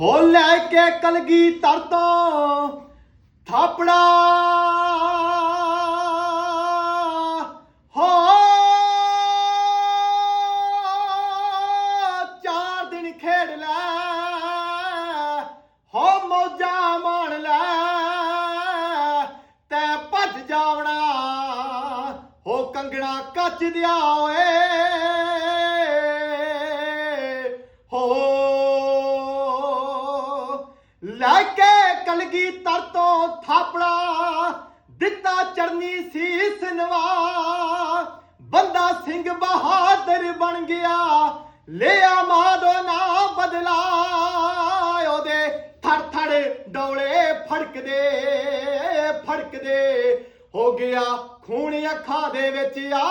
ਹੋ ਲੈ ਕੇ ਕਲਗੀ ਤਰਤੋਂ, ਥਾਪੜਾ। ਹੋ। ਚਾਰ ਦਿਨ ਖੇਡ ਲੈ, ਹੋ ਮੌਜਾਂ ਮਾਣ ਲੈ, ਤੈ ਭੱਜ ਜਾਵਣਾ, ਹੋ ਕੰਗਣਾ ਕੱਚ ਦਿਆ ਓਏ। ਲੈ ਕੇ ਕਲਗੀ ਤਰ ਤੋਂ ਥਾਪੜਾ, ਦਿੱਤਾ ਚਰਨੀ ਸੀਸ ਨਵਾ ਬੰਦਾ ਸਿੰਘ ਬਹਾਦਰ ਬਣ ਗਿਆ, ਲਿਆ ਮਾਦੋ ਨਾ ਬਦਲਾ। ਉਹਦੇ ਥੜ ਥੜ ਡੋਲੇ ਫੜਕਦੇ ਫੜਕਦੇ। ਹੋ ਗਿਆ ਖੂਨ ਅੱਖਾਂ ਦੇ ਵਿੱਚ ਆ।